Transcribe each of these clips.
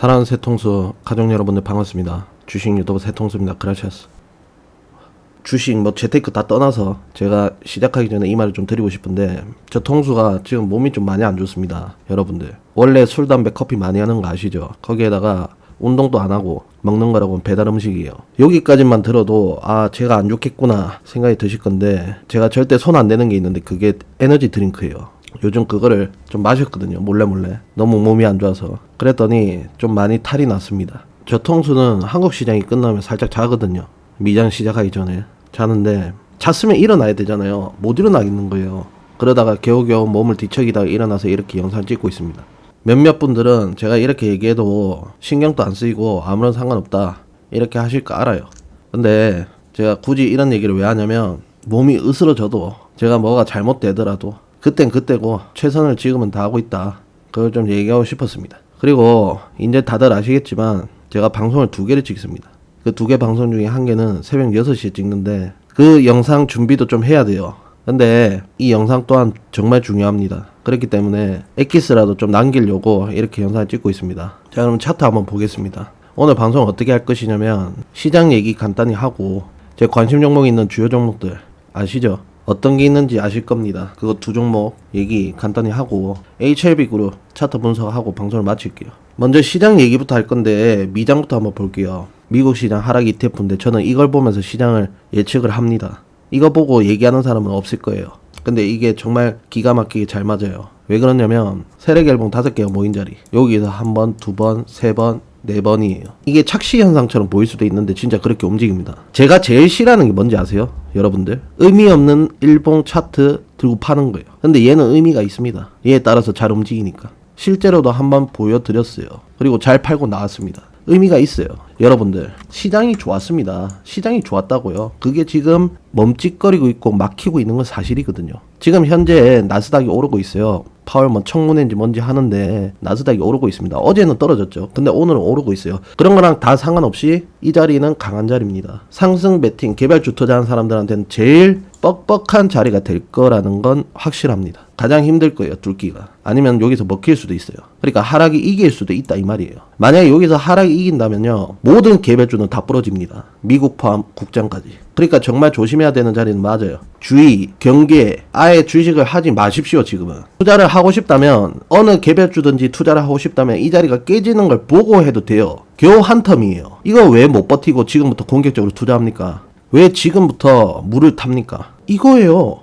사랑하는 세통수 가족 여러분들 반갑습니다. 주식 유튜브 세통수입니다. 그라시아스. 주식 뭐 재테크 다 떠나서 제가 시작하기 전에 이 말을 좀 드리고 싶은데 저 통수가 지금 몸이 좀 많이 안 좋습니다. 여러분들 원래 술 담배 커피 많이 하는 거 아시죠? 거기에다가 운동도 안 하고 먹는 거라고는 배달 음식이에요. 여기까지만 들어도 아 제가 안 좋겠구나 생각이 드실 건데 제가 절대 손 안 대는 게 있는데 그게 에너지 드링크예요. 요즘 그거를 좀 마셨거든요. 몰래 몰래. 너무 몸이 안 좋아서. 그랬더니 좀 많이 탈이 났습니다. 저 통수는 한국 시장이 끝나면 살짝 자거든요. 미장 시작하기 전에 자는데 잤으면 일어나야 되잖아요. 못 일어나겠는 거예요. 그러다가 겨우겨우 몸을 뒤척이다가 일어나서 이렇게 영상 찍고 있습니다. 몇몇 분들은 제가 이렇게 얘기해도 신경도 안 쓰이고 아무런 상관없다 이렇게 하실 거 알아요. 근데 제가 굳이 이런 얘기를 왜 하냐면 몸이 으스러져도 제가 뭐가 잘못되더라도 그땐 그때고 최선을 지금은 다하고 있다. 그걸 좀 얘기하고 싶었습니다. 그리고 이제 다들 아시겠지만 제가 방송을 두 개를 찍습니다. 그 두 개 방송 중에 한 개는 새벽 6시에 찍는데 그 영상 준비도 좀 해야 돼요. 근데 이 영상 또한 정말 중요합니다. 그렇기 때문에 엑기스라도 좀 남기려고 이렇게 영상을 찍고 있습니다. 자, 그럼 차트 한번 보겠습니다. 오늘 방송 어떻게 할 것이냐면 시장 얘기 간단히 하고 제 관심 종목이 있는 주요 종목들 아시죠? 어떤 게 있는지 아실 겁니다. 그거 두 종목 얘기 간단히 하고 HLB 그룹 차트 분석하고 방송을 마칠게요. 먼저 시장 얘기부터 할 건데 미장부터 한번 볼게요. 미국 시장 하락 ETF인데 저는 이걸 보면서 시장을 예측을 합니다. 이거 보고 얘기하는 사람은 없을 거예요. 근데 이게 정말 기가 막히게 잘 맞아요. 왜 그러냐면 세력 앨범 다섯 개가 모인 자리 여기서 한 번, 두 번, 세 번, 네 번이에요. 이게 착시 현상처럼 보일 수도 있는데 진짜 그렇게 움직입니다. 제가 제일 싫어하는 게 뭔지 아세요? 여러분들 의미 없는 일봉 차트 들고 파는 거예요. 근데 얘는 의미가 있습니다. 얘에 따라서 잘 움직이니까. 실제로도 한번 보여드렸어요. 그리고 잘 팔고 나왔습니다. 의미가 있어요. 여러분들, 시장이 좋았습니다. 시장이 좋았다고요. 그게 지금 멈칫거리고 있고 막히고 있는 건 사실이거든요. 지금 현재 나스닥이 오르고 있어요. 파월 뭐 청문회인지 뭔지 하는데 나스닥이 오르고 있습니다. 어제는 떨어졌죠. 근데 오늘은 오르고 있어요. 그런 거랑 다 상관없이 이 자리는 강한 자리입니다. 상승 베팅 개발 주 투자한 사람들한테는 제일 뻑뻑한 자리가 될 거라는 건 확실합니다. 가장 힘들 거예요, 뚫기가. 아니면 여기서 먹힐 수도 있어요. 그러니까 하락이 이길 수도 있다 이 말이에요. 만약에 여기서 하락이 이긴다면요, 모든 개별주는 다 부러집니다. 미국 포함 국장까지. 그러니까 정말 조심해야 되는 자리는 맞아요. 주의, 경계, 아예 주식을 하지 마십시오, 지금은. 투자를 하고 싶다면, 어느 개별주든지 투자를 하고 싶다면 이 자리가 깨지는 걸 보고 해도 돼요. 겨우 한 텀이에요. 이거 왜 못 버티고 지금부터 공격적으로 투자합니까? 왜 지금부터 물을 탑니까? 이거예요.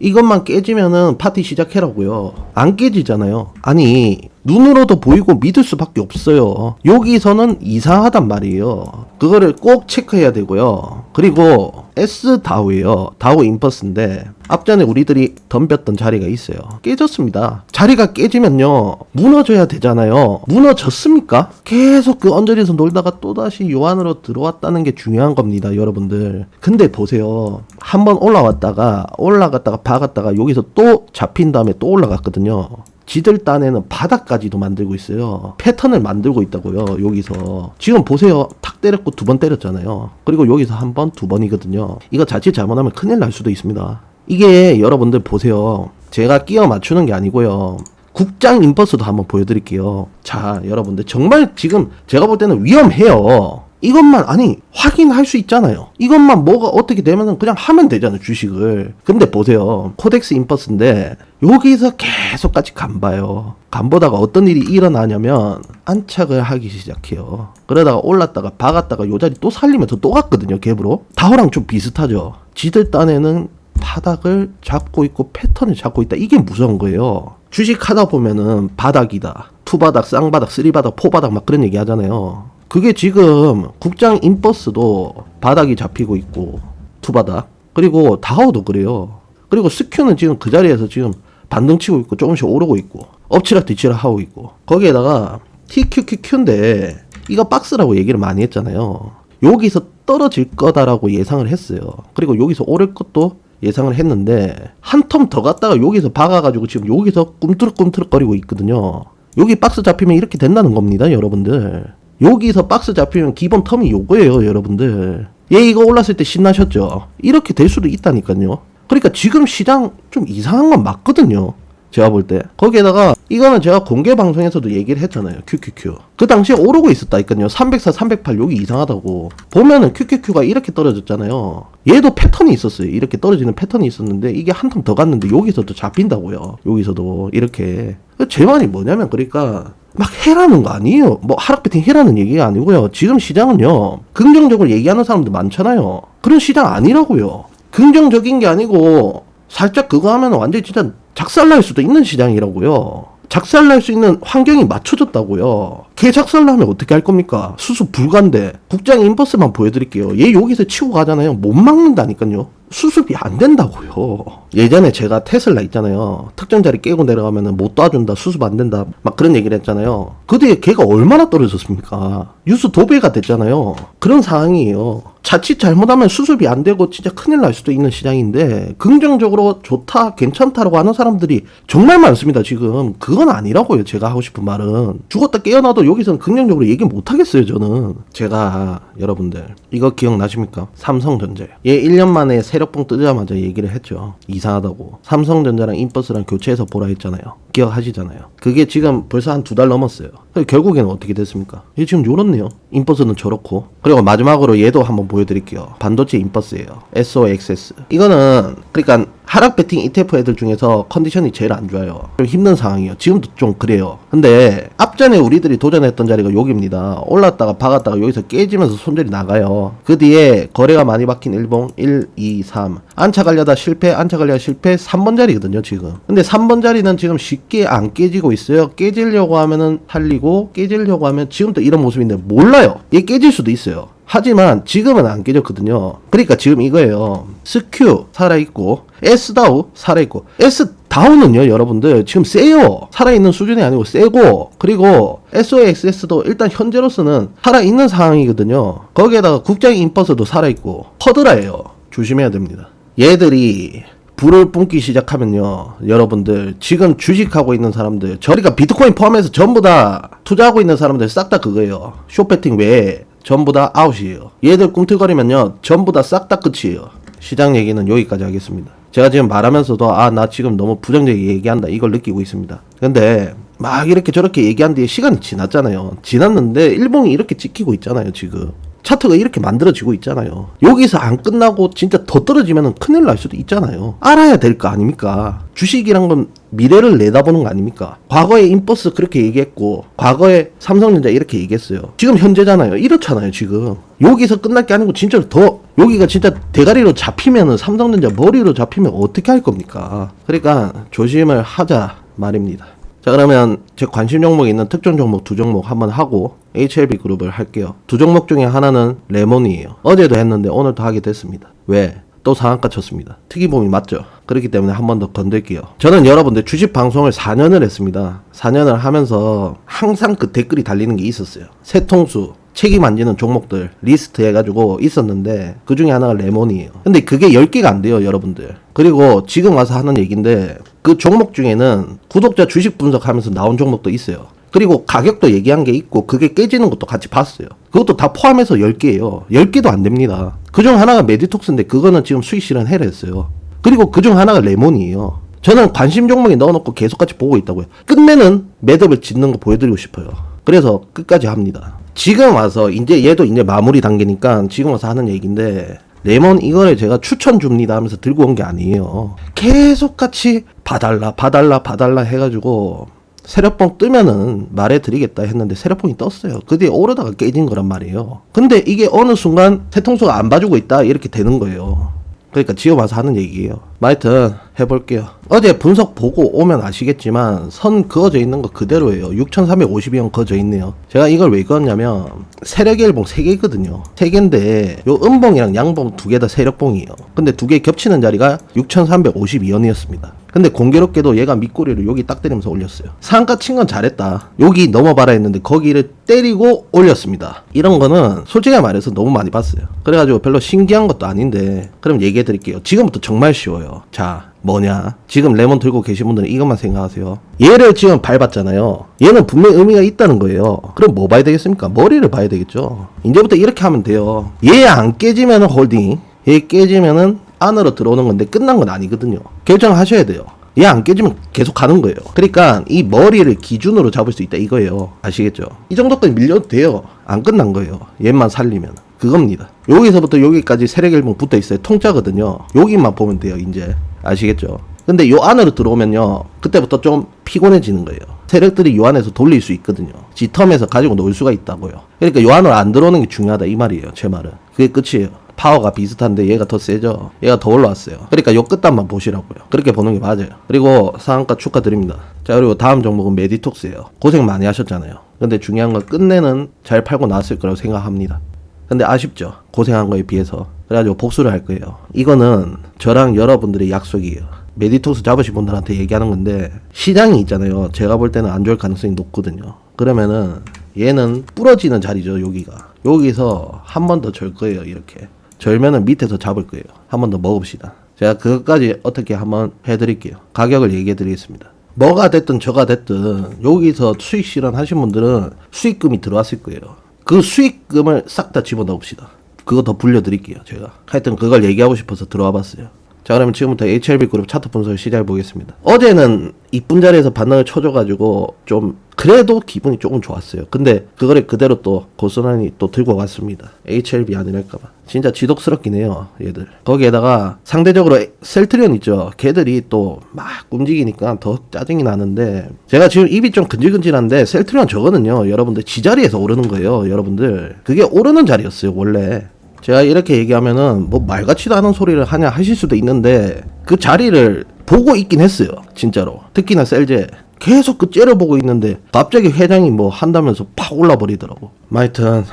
이것만 깨지면은 파티 시작해라고요. 안 깨지잖아요. 아니, 눈으로도 보이고 믿을 수밖에 없어요. 여기서는 이상하단 말이에요. 그거를 꼭 체크해야 되고요. 그리고 S다우예요. 다우 인퍼스인데 앞전에 우리들이 덤볐던 자리가 있어요. 깨졌습니다. 자리가 깨지면요. 무너져야 되잖아요. 무너졌습니까? 계속 그 언저리에서 놀다가 또다시 요 안으로 들어왔다는 게 중요한 겁니다, 여러분들. 근데 보세요. 한번 올라왔다가 올라갔다가 박았다가 여기서 또 잡힌 다음에 또 올라갔거든요. 지들 딴에는 바닥까지도 만들고 있어요. 패턴을 만들고 있다고요. 여기서 지금 보세요. 탁 때렸고 두 번 때렸잖아요. 그리고 여기서 한 번, 두 번이거든요. 이거 자칫 잘못하면 큰일 날 수도 있습니다. 이게 여러분들 보세요. 제가 끼워 맞추는 게 아니고요. 국장 인버스도 한번 보여드릴게요. 자, 여러분들 정말 지금 제가 볼 때는 위험해요. 이것만 아니 확인할 수 있잖아요. 이것만 뭐가 어떻게 되면은 그냥 하면 되잖아요 주식을. 근데 보세요 코덱스 인버스인데 여기서 계속 같이 간봐요. 간 보다가 어떤 일이 일어나냐면 안착을 하기 시작해요. 그러다가 올랐다가 박았다가 요 자리 또 살리면서 또 갔거든요 갭으로. 다호랑 좀 비슷하죠. 지들 딴에는 바닥을 잡고 있고 패턴을 잡고 있다. 이게 무서운 거예요. 주식 하다 보면은 바닥이다. 투바닥, 쌍바닥, 쓰리바닥, 포바닥 막 그런 얘기 하잖아요. 그게 지금 국장 인버스도 바닥이 잡히고 있고 투바닥 그리고 다오도 그래요. 그리고 스큐는 지금 그 자리에서 지금 반등 치고 있고 조금씩 오르고 있고 엎치락 뒤치락 하고 있고 거기에다가 TQQQ인데 이거 박스라고 얘기를 많이 했잖아요. 여기서 떨어질 거다라고 예상을 했어요. 그리고 여기서 오를 것도 예상을 했는데 한 텀 더 갔다가 여기서 박아가지고 지금 여기서 꿈틀꿈틀거리고 있거든요. 여기 박스 잡히면 이렇게 된다는 겁니다, 여러분들. 여기서 박스 잡히면 기본 텀이 요거예요, 여러분들. 얘 이거 올랐을 때 신나셨죠? 이렇게 될 수도 있다니까요. 그러니까 지금 시장 좀 이상한 건 맞거든요. 제가 볼 때. 거기에다가 이거는 제가 공개 방송에서도 얘기를 했잖아요. QQQ. 그 당시에 오르고 있었다니까요. 304, 308 여기 이상하다고. 보면은 QQQ가 이렇게 떨어졌잖아요. 얘도 패턴이 있었어요. 이렇게 떨어지는 패턴이 있었는데 이게 한통더 갔는데 여기서도 잡힌다고요. 여기서도 이렇게. 제 말이 뭐냐면 그러니까 막 해라는 거 아니에요. 뭐 하락 배팅 해라는 얘기가 아니고요. 지금 시장은요. 긍정적으로 얘기하는 사람들 많잖아요. 그런 시장 아니라고요. 긍정적인 게 아니고 살짝 그거 하면 완전히 진짜 작살날 수도 있는 시장이라고요. 작살날 수 있는 환경이 맞춰졌다고요. 개 작살나면 어떻게 할 겁니까? 수수 불가인데 국장 인버스만 보여드릴게요. 얘 여기서 치고 가잖아요. 못 막는다니까요. 수습이 안 된다고요. 예전에 제가 테슬라 있잖아요. 특정 자리 깨고 내려가면 못 도와준다, 수습 안 된다, 막 그런 얘기를 했잖아요. 그 뒤에 걔가 얼마나 떨어졌습니까? 뉴스 도배가 됐잖아요. 그런 상황이에요. 자칫 잘못하면 수습이 안 되고 진짜 큰일 날 수도 있는 시장인데 긍정적으로 좋다, 괜찮다라고 하는 사람들이 정말 많습니다. 지금 그건 아니라고요. 제가 하고 싶은 말은 죽었다 깨어나도 여기서는 긍정적으로 얘기 못 하겠어요. 저는 제가 여러분들 이거 기억나십니까? 삼성전자 얘 1년 만에 세력봉 뜨자마자 얘기를 했죠. 이상하다고 삼성전자랑 인버스랑 교체해서 보라 했잖아요. 기억하시잖아요. 그게 지금 벌써 한 두 달 넘었어요. 결국에는 어떻게 됐습니까? 얘 지금 요렇네요. 인버스는 저렇고 그리고 마지막으로 얘도 한번 보여드릴게요. 반도체 인버스예요. SOXS. 이거는 그러니까 하락 배팅 ETF 애들 중에서 컨디션이 제일 안 좋아요. 좀 힘든 상황이에요. 지금도 좀 그래요. 근데 앞전에 우리들이 도전했던 자리가 여기입니다. 올랐다가 박았다가 여기서 깨지면서 손절이 나가요. 그 뒤에 거래가 많이 박힌 일봉 1, 2, 3. 안차 가려다 실패, 안차 가려다 실패 3번 자리거든요, 지금. 근데 3번 자리는 지금 쉽게 안 깨지고 있어요. 깨지려고 하면은 살리고 깨지려고 하면 지금도 이런 모습인데 몰라요. 얘 깨질 수도 있어요. 하지만 지금은 안 깨졌거든요. 그러니까 지금 이거예요. 스큐 살아있고 S다우 살아있고 S다우는요 여러분들 지금 세요. 살아있는 수준이 아니고 세고 그리고 SOXS도 일단 현재로서는 살아있는 상황이거든요. 거기에다가 국장 인버스도 살아있고 퍼드라예요. 조심해야 됩니다. 얘들이 불을 뿜기 시작하면요 여러분들 지금 주식하고 있는 사람들 저리가 비트코인 포함해서 전부 다 투자하고 있는 사람들 싹 다 그거예요 쇼패팅 외에 전부 다 아웃이에요. 얘들 꿈틀거리면요 전부 다 싹 다 끝이에요. 시장 얘기는 여기까지 하겠습니다. 제가 지금 말하면서도 아 나 지금 너무 부정적이게 얘기한다. 이걸 느끼고 있습니다. 근데 막 이렇게 저렇게 얘기한 뒤에 시간이 지났잖아요. 지났는데 일봉이 이렇게 찍히고 있잖아요 지금 차트가 이렇게 만들어지고 있잖아요. 여기서 안 끝나고 진짜 더 떨어지면 큰일 날 수도 있잖아요. 알아야 될 거 아닙니까? 주식이란 건 미래를 내다보는 거 아닙니까? 과거에 인버스 그렇게 얘기했고, 과거에 삼성전자 이렇게 얘기했어요. 지금 현재잖아요. 이렇잖아요, 지금. 여기서 끝날 게 아니고, 진짜 더, 여기가 진짜 대가리로 잡히면은, 삼성전자 머리로 잡히면 어떻게 할 겁니까? 그러니까, 조심을 하자 말입니다. 자 그러면 제 관심 종목이 있는 특정 종목 두 종목 한번 하고 HLB 그룹을 할게요. 두 종목 중에 하나는 레몬이에요. 어제도 했는데 오늘도 하게 됐습니다. 왜? 또 상한가 쳤습니다. 특이범위 맞죠? 그렇기 때문에 한 번 더 건들게요. 저는 여러분들 주식 방송을 4년을 했습니다. 4년을 하면서 항상 그 댓글이 달리는 게 있었어요. 세통수, 책임 안 지는 종목들 리스트 해가지고 있었는데 그 중에 하나가 레몬이에요. 근데 그게 10개가 안 돼요, 여러분들. 그리고 지금 와서 하는 얘기인데 그 종목 중에는 구독자 주식 분석하면서 나온 종목도 있어요. 그리고 가격도 얘기한 게 있고 그게 깨지는 것도 같이 봤어요. 그것도 다 포함해서 10개예요. 10개도 안 됩니다. 그중 하나가 메디톡스인데 그거는 지금 수익 실현 해라 했어요. 그리고 그중 하나가 레몬이에요. 저는 관심 종목에 넣어놓고 계속 같이 보고 있다고요. 끝내는 매듭을 짓는 거 보여드리고 싶어요. 그래서 끝까지 합니다. 지금 와서 이제 얘도 이제 마무리 단계니까 지금 와서 하는 얘기인데 레몬 이거를 제가 추천 줍니다 하면서 들고 온 게 아니에요. 계속 같이 봐달라 봐달라 봐달라 해가지고 세력봉 뜨면은 말해드리겠다 했는데 세력봉이 떴어요. 그 뒤에 오르다가 깨진 거란 말이에요. 근데 이게 어느 순간 세통수가 안 봐주고 있다 이렇게 되는 거예요. 그러니까 지금 와서 하는 얘기예요. 뭐 하여튼 해볼게요. 어제 분석 보고 오면 아시겠지만 선 그어져 있는 거 그대로예요. 6352원 그어져 있네요. 제가 이걸 왜 그었냐면 세력의 일봉 3개거든요. 3개인데 요 음봉이랑 양봉 두 개 다 세력봉이에요. 근데 두 개 겹치는 자리가 6352원이었습니다. 근데 공교롭게도 얘가 밑꼬리를 여기 딱 때리면서 올렸어요. 상가 친 건 잘했다. 여기 넘어봐라 했는데 거기를 때리고 올렸습니다. 이런 거는 솔직히 말해서 너무 많이 봤어요. 그래가지고 별로 신기한 것도 아닌데 그럼 얘기해 드릴게요. 지금부터 정말 쉬워요. 자, 뭐냐? 지금 레몬 들고 계신 분들은 이것만 생각하세요. 얘를 지금 밟았잖아요. 얘는 분명히 의미가 있다는 거예요. 그럼 뭐 봐야 되겠습니까? 머리를 봐야 되겠죠. 이제부터 이렇게 하면 돼요. 얘 안 깨지면 홀딩, 얘 깨지면은 안으로 들어오는 건데 끝난 건 아니거든요. 결정하셔야 돼요. 얘 안 깨지면 계속 가는 거예요. 그러니까 이 머리를 기준으로 잡을 수 있다 이거예요. 아시겠죠? 이 정도까지 밀려도 돼요. 안 끝난 거예요. 얘만 살리면. 그겁니다. 여기서부터 여기까지 세력일봉 붙어 있어요. 통짜거든요. 여기만 보면 돼요, 이제. 아시겠죠? 근데 요 안으로 들어오면요. 그때부터 좀 피곤해지는 거예요. 세력들이 요 안에서 돌릴 수 있거든요. 지 텀에서 가지고 놀 수가 있다고요. 그러니까 요 안으로 안 들어오는 게 중요하다 이 말이에요. 제 말은. 그게 끝이에요. 파워가 비슷한데 얘가 더 세죠. 얘가 더 올라왔어요. 그러니까 요 끝단만 보시라고요. 그렇게 보는 게 맞아요. 그리고 상한가 축하드립니다. 자 그리고 다음 종목은 메디톡스예요. 고생 많이 하셨잖아요. 근데 중요한 건 끝내는 잘 팔고 나왔을 거라고 생각합니다. 근데 아쉽죠. 고생한 거에 비해서. 그래가지고 복수를 할 거예요. 이거는 저랑 여러분들의 약속이에요. 메디톡스 잡으신 분들한테 얘기하는 건데 시장이 있잖아요. 제가 볼 때는 안 좋을 가능성이 높거든요. 그러면은 얘는 부러지는 자리죠. 여기가. 여기서 한 번 더 절 거예요. 이렇게. 절면은 밑에서 잡을 거예요. 한 번 더 먹읍시다. 제가 그것까지 어떻게 한번 해드릴게요. 가격을 얘기해 드리겠습니다. 뭐가 됐든 저가 됐든 여기서 수익 실현하신 분들은 수익금이 들어왔을 거예요. 그 수익금을 싹 다 집어넣읍시다. 그거 더 불려드릴게요, 제가. 하여튼 그걸 얘기하고 싶어서 들어와 봤어요. 자, 그러면 지금부터 HLB 그룹 차트 분석을 시작해 보겠습니다. 어제는 이쁜 자리에서 반등을 쳐줘가지고 좀 그래도 기분이 조금 좋았어요. 근데 그거를 그대로 또 고스란히 또 들고 갔습니다. HLB 아니랄까봐. 진짜 지독스럽긴 해요, 얘들. 거기에다가 상대적으로 셀트리온 있죠. 걔들이 또 막 움직이니까 더 짜증이 나는데 제가 지금 입이 좀 근질근질한데 셀트리온 저거는요, 여러분들 지자리에서 오르는 거예요, 여러분들. 그게 오르는 자리였어요, 원래. 제가 이렇게 얘기하면은 뭐 말 같지도 않은 소리를 하냐 하실 수도 있는데 그 자리를 보고 있긴 했어요 진짜로. 특히나 셀제 계속 그 째려보고 있는데 갑자기 회장이 뭐 한다면서 팍 올라 버리더라고. 뭐 하여튼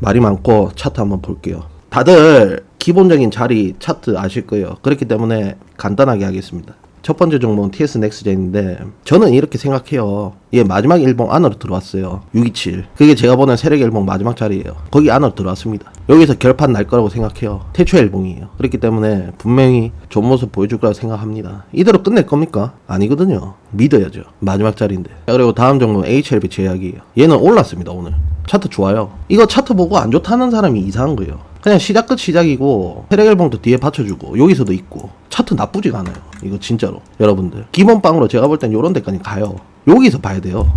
말이 많고 차트 한번 볼게요. 다들 기본적인 자리 차트 아실 거예요. 그렇기 때문에 간단하게 하겠습니다 첫 번째 종목은 TS 넥스젠인데 저는 이렇게 생각해요. 얘 마지막 일봉 안으로 들어왔어요. 627. 그게 제가 보는 세력 일봉 마지막 자리예요. 거기 안으로 들어왔습니다. 여기서 결판 날 거라고 생각해요. 태초 일봉이에요. 그렇기 때문에 분명히 좋은 모습 보여줄 거라고 생각합니다. 이대로 끝낼 겁니까? 아니거든요. 믿어야죠. 마지막 자리인데. 자, 그리고 다음 종목은 HLB 제약이에요. 얘는 올랐습니다 오늘. 차트 좋아요. 이거 차트 보고 안 좋다는 사람이 이상한 거예요. 그냥 시작 끝 시작이고 세력일봉도 뒤에 받쳐주고 여기서도 있고 차트 나쁘지가 않아요. 이거 진짜로. 여러분들. 기본 빵으로 제가 볼 땐 요런 데까지 가요. 여기서 봐야 돼요.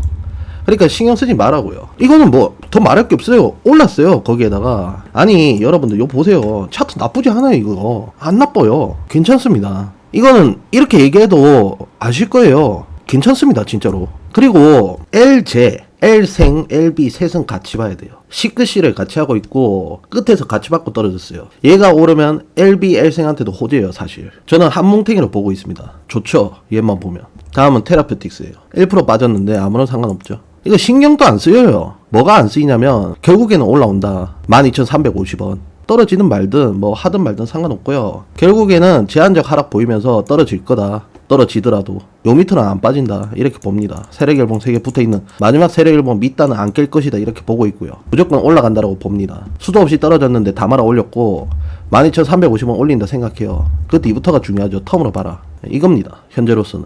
그러니까 신경 쓰지 말라고요. 이거는 뭐 더 말할 게 없어요. 올랐어요 거기에다가. 아니 여러분들 요 보세요. 차트 나쁘지 않아요 이거. 안 나빠요. 괜찮습니다. 이거는 이렇게 얘기해도 아실 거예요. 괜찮습니다 진짜로. 그리고 LJ L생, LB 셋은 같이 봐야 돼요. C끝이를 같이 하고 있고 끝에서 같이 받고 떨어졌어요. 얘가 오르면 LB, L생한테도 호재예요 사실. 저는 한 뭉탱이로 보고 있습니다. 좋죠. 얘만 보면. 다음은 테라페틱스예요. 1% 빠졌는데 아무런 상관없죠. 이거 신경도 안 쓰여요. 뭐가 안 쓰이냐면 결국에는 올라온다. 12,350원. 떨어지든 말든 뭐 하든 말든 상관없고요. 결국에는 제한적 하락 보이면서 떨어질 거다. 떨어지더라도 요 밑으로는 안 빠진다 이렇게 봅니다. 세력일봉 3개 붙어있는 마지막 세력일봉 밑단은 안 깰 것이다 이렇게 보고 있고요. 무조건 올라간다라고 봅니다. 수도 없이 떨어졌는데 다 말아 올렸고 12,350원 올린다 생각해요. 그 뒤부터가 중요하죠. 텀으로 봐라. 이겁니다. 현재로서는.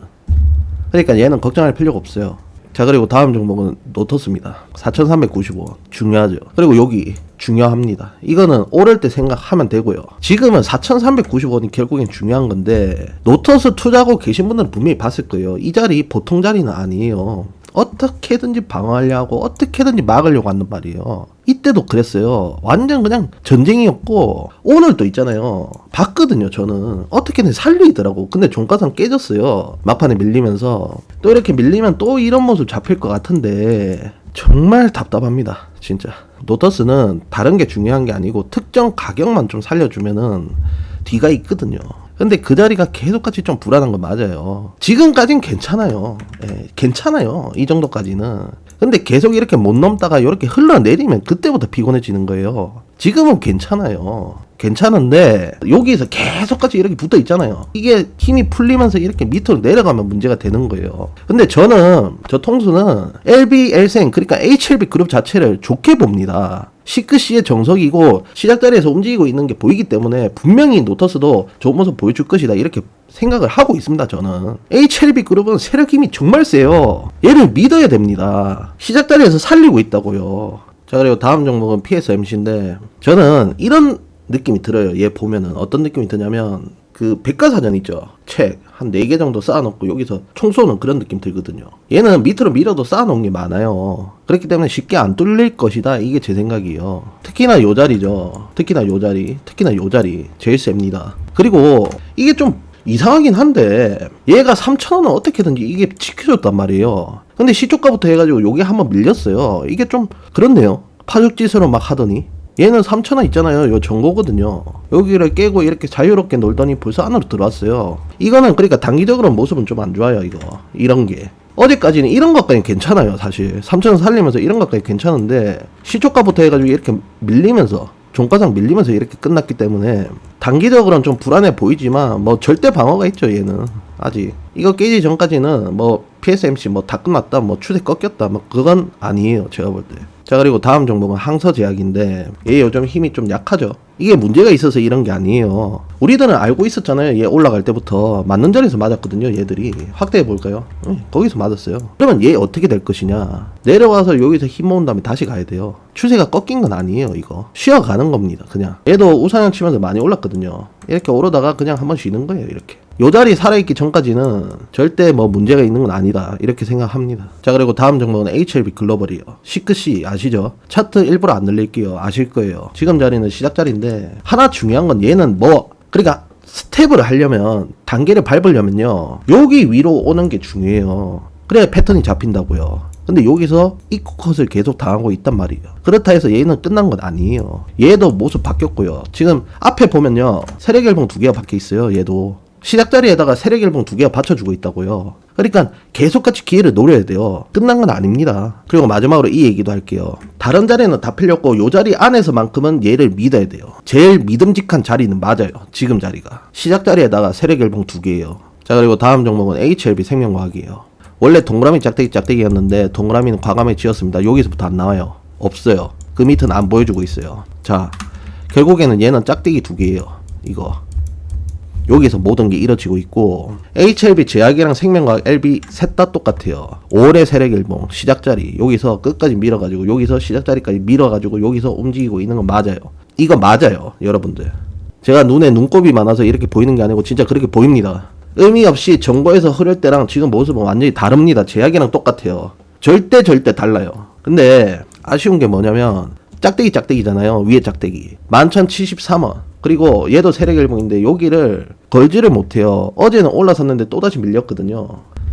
그러니까 얘는 걱정할 필요가 없어요. 자 그리고 다음 종목은 노터스입니다. 4,395원. 중요하죠. 그리고 여기 중요합니다. 이거는 오를 때 생각하면 되고요. 지금은 4,395원이 결국엔 중요한 건데 노터스 투자하고 계신 분들은 분명히 봤을 거예요. 이 자리 보통 자리는 아니에요. 어떻게든지 방어하려고 어떻게든지 막으려고 한단 말이에요. 이때도 그랬어요. 완전 그냥 전쟁이었고 오늘도 있잖아요. 봤거든요 저는. 어떻게든 살리더라고. 근데 종가상 깨졌어요. 막판에 밀리면서. 또 이렇게 밀리면 또 이런 모습 잡힐 것 같은데 정말 답답합니다 진짜 노터스는 다른 게 중요한 게 아니고 특정 가격만 좀 살려주면은 뒤가 있거든요 근데 그 자리가 계속같이 좀 불안한 건 맞아요. 지금까진 괜찮아요. 예, 괜찮아요. 이 정도까지는. 근데 계속 이렇게 못 넘다가 이렇게 흘러내리면 그때부터 피곤해지는 거예요. 지금은 괜찮아요. 괜찮은데 여기서 계속같이 이렇게 붙어 있잖아요. 이게 힘이 풀리면서 이렇게 밑으로 내려가면 문제가 되는 거예요. 근데 저는 저 통수는 LB, L생 그러니까 HLB 그룹 자체를 좋게 봅니다. 시크시의 정석이고 시작 자리에서 움직이고 있는 게 보이기 때문에 분명히 노터스도 좋은 모습 보여줄 것이다 이렇게 생각을 하고 있습니다 저는 HLB 그룹은 세력 힘이 정말 세요 얘를 믿어야 됩니다 시작 자리에서 살리고 있다고요 자 그리고 다음 종목은 PSMC인데 저는 이런 느낌이 들어요 얘 보면은 어떤 느낌이 드냐면 그 백과사전 있죠 책한 4개 정도 쌓아놓고 여기서 총 쏘는 그런 느낌 들거든요. 얘는 밑으로 밀어도 쌓아놓은 게 많아요. 그렇기 때문에 쉽게 안 뚫릴 것이다. 이게 제 생각이에요. 특히나 요 자리죠. 특히나 요 자리. 특히나 요 자리. 제일 셉니다. 그리고 이게 좀 이상하긴 한데 얘가 3,000원은 어떻게든지 이게 지켜줬단 말이에요. 근데 시초가부터 해가지고 요게 한번 밀렸어요. 이게 좀 그렇네요. 파죽지수로 막 하더니 얘는 3,000원 있잖아요. 요 정보거든요. 여기를 깨고 이렇게 자유롭게 놀더니 벌써 안으로 들어왔어요. 이거는 그러니까 단기적으로 모습은 좀 안 좋아요. 이거 이런 게. 어제까지는 이런 것까지 괜찮아요. 사실 3,000원 살리면서 이런 것까지 괜찮은데 시초가부터 해가지고 이렇게 밀리면서 종가상 밀리면서 이렇게 끝났기 때문에 단기적으로는 좀 불안해 보이지만 뭐 절대 방어가 있죠 얘는 아직 이거 깨지 전까지는 뭐 PSMC 뭐 다 끝났다 뭐 추세 꺾였다 뭐 그건 아니에요 제가 볼 때. 자 그리고 다음 종목은 항서제약인데 얘 요즘 힘이 좀 약하죠. 이게 문제가 있어서 이런 게 아니에요. 우리들은 알고 있었잖아요. 얘 올라갈 때부터 맞는 자리에서 맞았거든요. 얘들이 확대해 볼까요? 응, 거기서 맞았어요. 그러면 얘 어떻게 될 것이냐? 내려와서 여기서 힘 모은 다음에 다시 가야 돼요. 추세가 꺾인 건 아니에요. 이거 쉬어가는 겁니다. 그냥 얘도 우상향 치면서 많이 올랐거든요. 이렇게 오르다가 그냥 한번 쉬는 거예요. 이렇게. 요 자리 살아있기 전까지는 절대 뭐 문제가 있는 건 아니다 이렇게 생각합니다 자 그리고 다음 종목은 HLB 글로벌이요 시크C 아시죠 차트 일부러 안 늘릴게요 아실 거예요 지금 자리는 시작 자리인데 하나 중요한 건 얘는 뭐 그러니까 스텝을 하려면 단계를 밟으려면요 여기 위로 오는 게 중요해요 그래야 패턴이 잡힌다고요 근데 여기서 입구 컷을 계속 당하고 있단 말이에요. 그렇다 해서 얘는 끝난 건 아니에요. 얘도 모습 바뀌었고요. 지금 앞에 보면요. 세력일봉 두 개가 박혀 있어요. 얘도. 시작 자리에다가 세력 일봉 두 개가 받쳐주고 있다고요. 그러니까 계속같이 기회를 노려야 돼요. 끝난 건 아닙니다. 그리고 마지막으로 이 얘기도 할게요. 다른 자리는 다 풀렸고 요 자리 안에서만큼은 얘를 믿어야 돼요. 제일 믿음직한 자리는 맞아요. 지금 자리가. 시작 자리에다가 세력 일봉 두 개예요. 자 그리고 다음 종목은 HLB 생명과학이에요. 원래 동그라미 짝대기 짝대기였는데 동그라미는 과감히 지었습니다. 여기서부터 안 나와요. 없어요. 그 밑은 안 보여주고 있어요. 자 결국에는 얘는 짝대기 두 개예요. 이거. 여기서 모든 게 이뤄지고 있고 HLB 제약이랑 생명과학 LB 셋 다 똑같아요. 올해 세력일봉 시작자리 여기서 끝까지 밀어가지고 여기서 시작자리까지 밀어가지고 여기서 움직이고 있는 건 맞아요. 이거 맞아요, 여러분들. 제가 눈에 눈곱이 많아서 이렇게 보이는 게 아니고 진짜 그렇게 보입니다. 의미 없이 정보에서 흐를 때랑 지금 모습은 완전히 다릅니다. 제약이랑 똑같아요. 절대 절대 달라요. 근데 아쉬운 게 뭐냐면 짝대기 짝대기잖아요. 위에 짝대기. 11,073원. 그리고 얘도 세력 일봉인데 여기를 걸지를 못해요. 어제는 올라섰는데 또다시 밀렸거든요.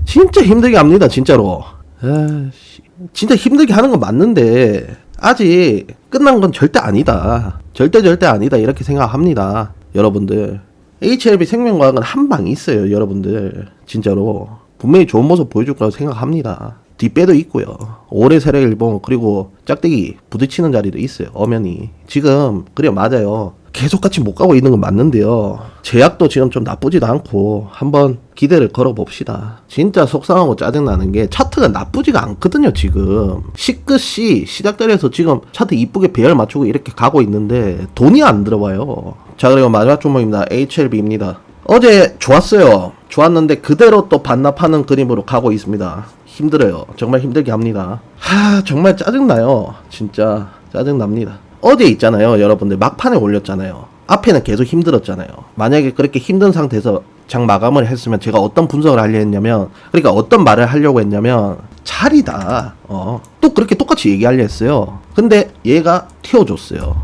진짜 힘들게 합니다. 진짜로. 아씨. 진짜 힘들게 하는 건 맞는데 아직 끝난 건 절대 아니다. 절대 절대 아니다. 이렇게 생각합니다. 여러분들. HLB 생명과학은 한 방이 있어요. 여러분들. 진짜로. 분명히 좋은 모습 보여줄 거라고 생각합니다. 뒷배도 있고요. 올해 세력 일본 그리고 짝대기 부딪히는 자리도 있어요. 엄연히 지금 그래 맞아요. 계속 같이 못 가고 있는 건 맞는데요. 제약도 지금 좀 나쁘지도 않고 한번 기대를 걸어 봅시다. 진짜 속상하고 짜증 나는 게 차트가 나쁘지가 않거든요. 지금 시크시 시작 자리에서 지금 차트 이쁘게 배열 맞추고 이렇게 가고 있는데 돈이 안 들어와요. 자 그리고 마지막 종목입니다. HLB입니다. 어제 좋았어요. 좋았는데 그대로 또 반납하는 그림으로 가고 있습니다. 힘들어요. 정말 힘들게 합니다. 하, 정말 짜증나요. 진짜 짜증납니다. 어제 있잖아요. 여러분들 막판에 올렸잖아요. 앞에는 계속 힘들었잖아요. 만약에 그렇게 힘든 상태에서 장 마감을 했으면 제가 어떤 분석을 하려 했냐면 그러니까 어떤 말을 하려고 했냐면 자리다. 어. 또 그렇게 똑같이 얘기하려 했어요. 근데 얘가 튀어줬어요.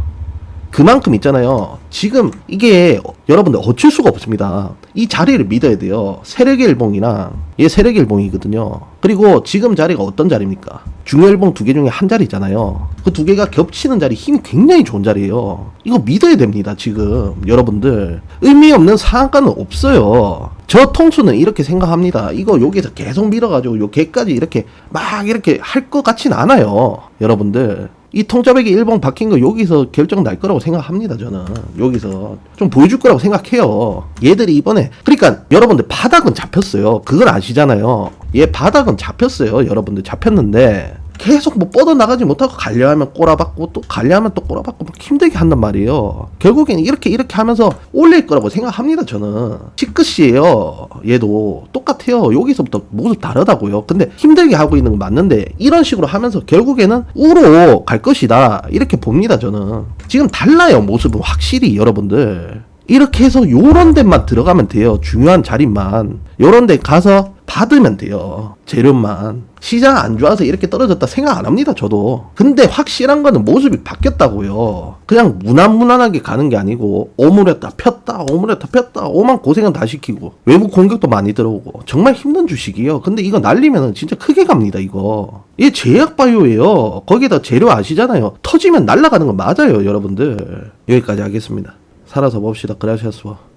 그만큼 있잖아요. 지금 이게 여러분들 어쩔 수가 없습니다. 이 자리를 믿어야 돼요. 세력의 일봉이랑 얘 세력의 일봉이거든요. 그리고 지금 자리가 어떤 자리입니까? 중요일봉 두 개 중에 한 자리잖아요. 그 두 개가 겹치는 자리 힘이 굉장히 좋은 자리예요. 이거 믿어야 됩니다. 지금 여러분들 의미 없는 상한가는 없어요. 저 통수는 이렇게 생각합니다. 이거 여기서 계속 밀어가지고 요 개까지 이렇게 막 이렇게 할 것 같진 않아요. 여러분들. 이 통짜배기 일봉 박힌 거 여기서 결정 날 거라고 생각합니다 저는. 여기서. 좀 보여줄 거라고 생각해요. 얘들이 이번에 그러니까 여러분들 바닥은 잡혔어요. 그걸 아시잖아요. 얘 바닥은 잡혔어요. 여러분들 잡혔는데 계속 뭐 뻗어나가지 못하고 갈려 하면 꼬라박고 또 갈려 하면 또 꼬라박고 막 힘들게 한단 말이에요. 결국에는 이렇게 이렇게 하면서 올릴 거라고 생각합니다 저는. 치크시에요 얘도. 똑같아요. 여기서부터 모습 다르다고요. 근데 힘들게 하고 있는 건 맞는데 이런 식으로 하면서 결국에는 우로 갈 것이다. 이렇게 봅니다 저는. 지금 달라요 모습은 확실히 여러분들 이렇게 해서 요런 데만 들어가면 돼요. 중요한 자리만. 요런 데 가서 받으면 돼요. 재료만. 시장 안 좋아서 이렇게 떨어졌다 생각 안 합니다, 저도. 근데 확실한 거는 모습이 바뀌었다고요. 그냥 무난무난하게 가는 게 아니고, 오므렸다 폈다, 오므렸다 폈다, 오만 고생은 다 시키고, 외부 공격도 많이 들어오고, 정말 힘든 주식이에요. 근데 이거 날리면 진짜 크게 갑니다, 이거. 이게 제약바이오예요. 거기다 재료 아시잖아요. 터지면 날아가는 거 맞아요, 여러분들. 여기까지 하겠습니다. 살아서 봅시다. 그라시아스와.